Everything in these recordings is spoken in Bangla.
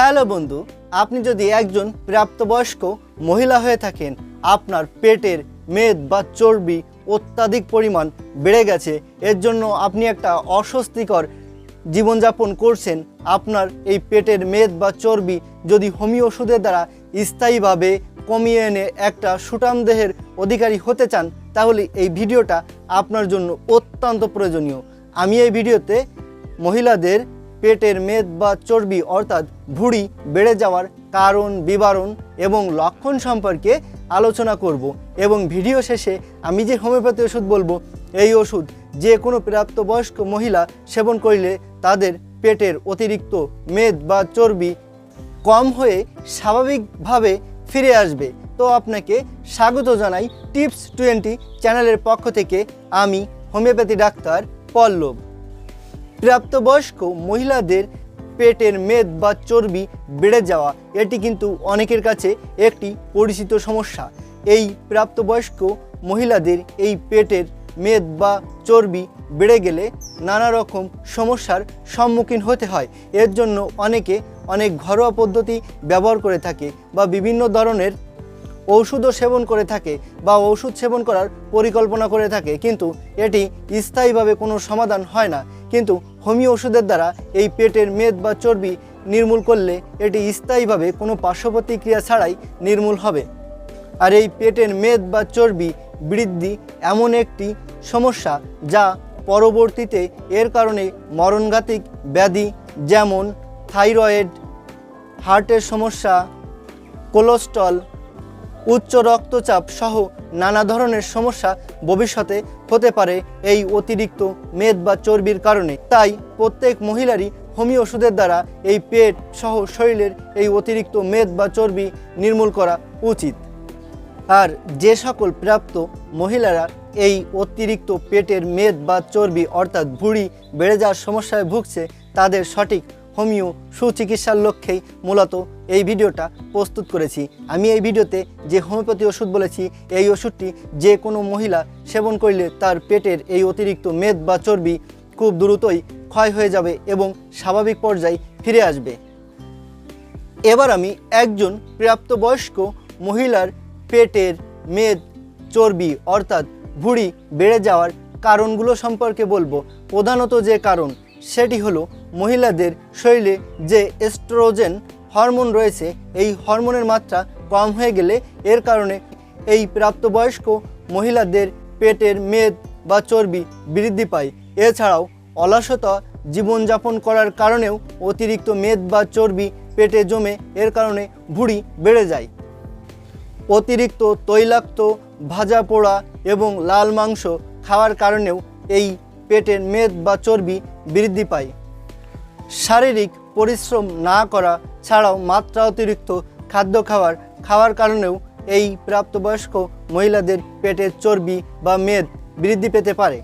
হ্যালো বন্ধু, আপনি যদি একজন প্রাপ্তবয়স্ক মহিলা হয়ে থাকেন, আপনার পেটের মেদ বা চর্বি অত্যাধিক পরিমাণ বেড়ে গেছে, এর জন্য আপনি একটা অস্বস্তিকর জীবনযাপন করছেন, আপনার এই পেটের মেদ বা চর্বি যদি হোমিও ওষুধের দ্বারা স্থায়ীভাবে কমিয়ে এনে একটা সুটাম দেহের অধিকারী হতে চান, তাহলে এই ভিডিওটা আপনার জন্য অত্যন্ত প্রয়োজনীয়। আমি এই ভিডিওতে মহিলাদের পেটের মেদ বা চর্বি অর্থাৎ ভুঁড়ি বেড়ে যাওয়ার কারণ, বিবরণ এবং লক্ষণ সম্পর্কে আলোচনা করব এবং ভিডিও শেষে আমি যে হোমিওপ্যাথি ওষুধ বলব, এই ওষুধ যে কোনো প্রাপ্তবয়স্ক মহিলা সেবন করলে তাদের পেটের অতিরিক্ত মেদ বা চর্বি কম হয়ে স্বাভাবিকভাবে ফিরে আসবে। তো আপনাকে স্বাগত জানাই টিপস টোয়েন্টি চ্যানেলের পক্ষ থেকে আমি হোমিওপ্যাথি ডাক্তার পল্লব। প্রাপ্তবয়স্ক মহিলাদের পেটের মেদ বা চর্বি বেড়ে যাওয়া, এটি কিন্তু অনেকের কাছে একটি পরিচিত সমস্যা। এই প্রাপ্তবয়স্ক মহিলাদের এই পেটের মেদ বা চর্বি বেড়ে গেলে নানা রকম সমস্যার সম্মুখীন হতে হয়। এর জন্য অনেকে অনেক ঘরোয়া পদ্ধতি ব্যবহার করে থাকে বা বিভিন্ন ধরনের ঔষধও সেবন করে থাকে বা ওষুধ সেবন করার পরিকল্পনা করে থাকে, কিন্তু এটি স্থায়ীভাবে কোনো সমাধান হয় না। কিন্তু হোমিও ওষুধের দ্বারা এই পেটের মেদ বা চর্বি নির্মূল করলে এটি স্থায়ীভাবে কোনো পার্শ্বপ্রতিক্রিয়া ছাড়াই নির্মূল হবে। আর এই পেটের মেদ বা চর্বি বৃদ্ধি এমন একটি সমস্যা যা পরবর্তীতে এর কারণে মরণঘাতিক ব্যাধি যেমন থাইরয়েড, হার্টের সমস্যা, কোলেস্ট্রল, উচ্চ রক্তচাপ সহ নানা ধরনের সমস্যা ভবিষ্যতে হতে পারে এই অতিরিক্ত মেদ বা চর্বির কারণে। তাই প্রত্যেক মহিলারই হোমিও ওষুধের দ্বারা এই পেট সহ শরীরের এই অতিরিক্ত মেদ বা চর্বি নির্মূল করা উচিত। আর যে সকল প্রাপ্ত মহিলারা এই অতিরিক্ত পেটের মেদ বা চর্বি অর্থাৎ ভুঁড়ি বেড়ে যাওয়ার সমস্যায় ভুগছে, তাদের সঠিক হোমিও সুচিকিৎসার লক্ষ্যেই মূলত এই ভিডিওটা প্রস্তুত করেছি। আমি এই ভিডিওতে যে হোমিওপ্যাথি ওষুধ বলেছি, এই ওষুধটি যে কোনো মহিলা সেবন করলে তার পেটের এই অতিরিক্ত মেদ বা চর্বি খুব দ্রুতই ক্ষয় হয়ে যাবে এবং স্বাভাবিক পর্যায়ে ফিরে আসবে। এবার আমি একজন প্রাপ্তবয়স্ক মহিলার পেটের মেদ, চর্বি অর্থাৎ ভুঁড়ি বেড়ে যাওয়ার কারণগুলো সম্পর্কে বলব। প্রধানত যে কারণ সেটি হলো মহিলাদের শরীরে যে এস্ট্রোজেন হরমোন রয়েছে, এই হরমোনের মাত্রা কম হয়ে গেলে এর কারণে এই প্রাপ্তবয়স্ক মহিলাদের পেটের মেদ বা চর্বি বৃদ্ধি পায়। এছাড়াও অলসতা জীবনযাপন করার কারণেও অতিরিক্ত মেদ বা চর্বি পেটে জমে, এর কারণে ভুঁড়ি বেড়ে যায়। অতিরিক্ত তৈলাক্ত, ভাজা পোড়া এবং লাল মাংস খাওয়ার কারণেও এই পেটের মেদ বা চর্বি বৃদ্ধি পায়। শারীরিক পরিশ্রম না করা ছাড়াও মাত্রা অতিরিক্ত খাদ্য খাওয়ার খাওয়ার কারণেও এই প্রাপ্তবয়স্ক মহিলাদের পেটের চর্বি বা মেদ বৃদ্ধি পেতে পারে।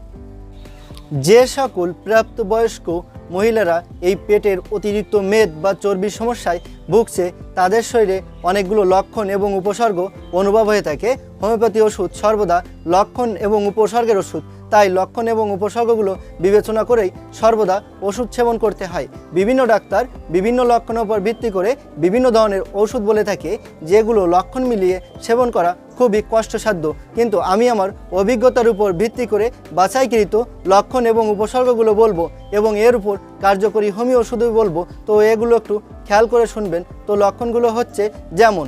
যে সকল প্রাপ্তবয়স্ক মহিলারা এই পেটের অতিরিক্ত মেদ বা চর্বির সমস্যায় ভুগছে, তাদের শরীরে অনেকগুলো লক্ষণ এবং উপসর্গ অনুভব হয়ে থাকে। হোমিওপ্যাথি ওষুধ সর্বদা লক্ষণ এবং উপসর্গের ওষুধ। তাই লক্ষণ এবং উপসর্গগুলো বিবেচনা করেই সর্বদা ওষুধ সেবন করতে হয়। বিভিন্ন ডাক্তার বিভিন্ন লক্ষণের উপর ভিত্তি করে বিভিন্ন ধরনের ওষুধ বলে থাকে, যেগুলো লক্ষণ মিলিয়ে সেবন করা খুবই কষ্টসাধ্য। কিন্তু আমি আমার অভিজ্ঞতার উপর ভিত্তি করে বাছাইকৃত লক্ষণ এবং উপসর্গগুলো বলব এবং এর উপর কার্যকরী হোমিও ওষুধই বলব। তো এগুলো একটু খেয়াল করে শুনবেন। তো লক্ষণগুলো হচ্ছে যেমন,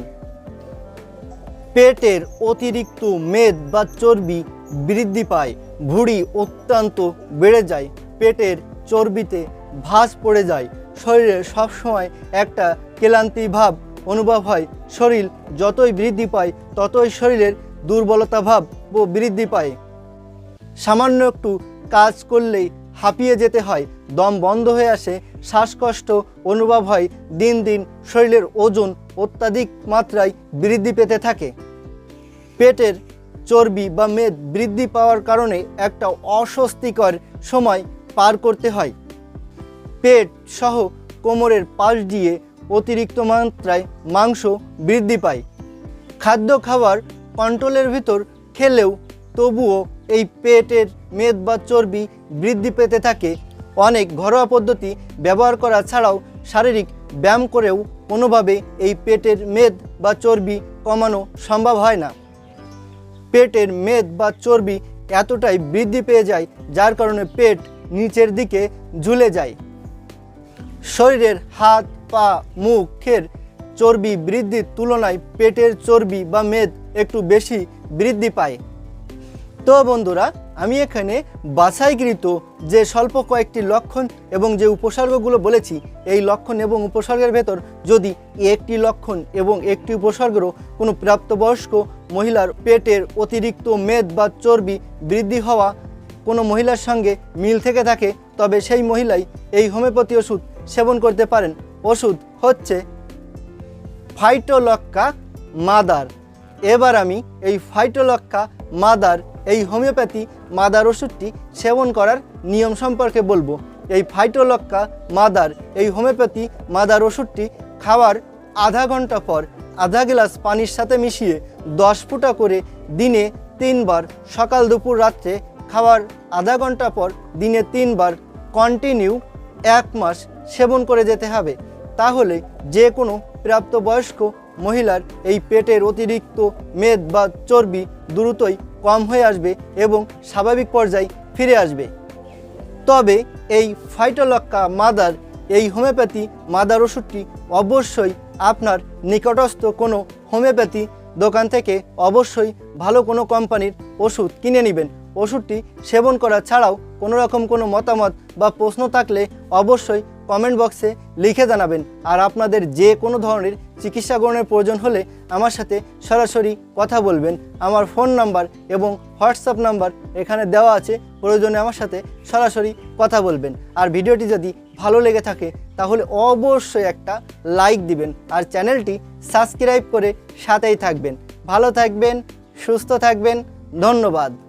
পেটের অতিরিক্ত মেদ বা চর্বি বৃদ্ধি পায় ভুঁড়ি অত্যন্ত বেড়ে যায়, পেটের চর্বিতে ভাঁজ পড়ে যায়। শরীরে সবসময় একটা ক্লান্তি ভাব অনুভব হয়। শরীর যতই বৃদ্ধি পায়, ততই শরীরের দুর্বলতা ভাব ও বৃদ্ধি পায়। সামান্য একটু কাজ করলেই হাঁপিয়ে যেতে হয়, দম বন্ধ হয়ে আসে, শ্বাসকষ্ট অনুভব হয়, দিন দিন শরীরের ওজন অত্যাধিক মাত্রায় বৃদ্ধি পেতে থাকে। পেটের চর্বি বা মেদ বৃদ্ধি পাওয়ার কারণে একটা অস্বস্তিকর সময় পার করতে হয়। পেট সহ কোমরের পাশ দিয়ে অতিরিক্ত মাত্রায় মাংস বৃদ্ধি পায়। খাদ্য খাবার কন্ট্রোলের ভিতর খেলেও তবুও এই পেটের মেদ বা চর্বি বৃদ্ধি পেতে থাকে। অনেক ঘরোয়া পদ্ধতি ব্যবহার করা ছাড়াও শারীরিক ব্যায়াম করেও কোনোভাবে এই পেটের মেদ বা চর্বি কমানো সম্ভব হয় না। পেটের মেদ বা চর্বি এতটাই বৃদ্ধি পেয়ে যায়, যার কারণে পেট নিচের দিকে ঝুলে যায়। শরীরের হাত, পা মুখের চর্বি বৃদ্ধির তুলনায় পেটের চর্বি বা মেদ একটু বেশি বৃদ্ধি পায়। তো বন্ধুরা, আমি এখানে বাছাইকৃত যে স্বল্প কয়েকটি লক্ষণ এবং যে উপসর্গগুলো বলেছি, এই লক্ষণ এবং উপসর্গের ভেতর যদি একটি লক্ষণ এবং একটি উপসর্গেরও কোনো প্রাপ্তবয়স্ক মহিলার পেটের অতিরিক্ত মেদ বা চর্বি বৃদ্ধি হওয়া কোনো মহিলার সঙ্গে মিল থেকে থাকে, তবে সেই মহিলাই এই হোমিওপ্যাথি ওষুধ সেবন করতে পারেন। ওষুধ হচ্ছে ফাইটোলক্কা মাদার। এবার আমি এই ফাইটোলক্কা মাদার, এই হোমিওপ্যাথি মাদার ওষুধটি সেবন করার নিয়ম সম্পর্কে বলব। এই ফাইটোলক্কা মাদার, এই হোমিওপ্যাথি মাদার ওষুধটি খাওয়ার আধা ঘণ্টা পর আধা গ্লাস পানির সাথে মিশিয়ে দশ ফুটা করে দিনে তিনবার সকাল দুপুর রাত্রে খাওয়ার আধা ঘণ্টা পর দিনে তিনবার কন্টিনিউ এক মাস সেবন করে যেতে হবে। তাহলে যে কোনো প্রাপ্তবয়স্ক মহিলার এই পেটের অতিরিক্ত মেদ বা চর্বি দ্রুতই কম হয়ে আসবে এবং স্বাভাবিক পর্যায়ে ফিরে আসবে। তবে এই ফাইটোলক্কা মাদার এই হোমিওপ্যাথি মাদার ওষুধটি অবশ্যই আপনার নিকটস্থ কোনো হোমিওপ্যাথি দোকান থেকে অবশ্যই ভালো কোনো কোম্পানির ওষুধ কিনে নেবেন। ওষুধটি সেবন করা ছাড়াও কোনো রকম কোনো মতামত বা প্রশ্ন থাকলে অবশ্যই কমেন্ট বক্সে লিখে জানাবেন। আর আপনাদের যে কোনো ধরনের চিকিৎসা গ্রহণের প্রয়োজন হলে আমার সাথে সরাসরি কথা বলবেন। আমার ফোন নাম্বার এবং হোয়াটসঅ্যাপ নাম্বার এখানে দেওয়া আছে। প্রয়োজনে আমার সাথে সরাসরি কথা বলবেন। আর ভিডিওটি যদি ভালো লেগে থাকে, তাহলে অবশ্যই একটা লাইক দিবেন। আর চ্যানেলটি সাবস্ক্রাইব করে সাথেই থাকবেন। ভালো থাকবেন, সুস্থ থাকবেন। ধন্যবাদ।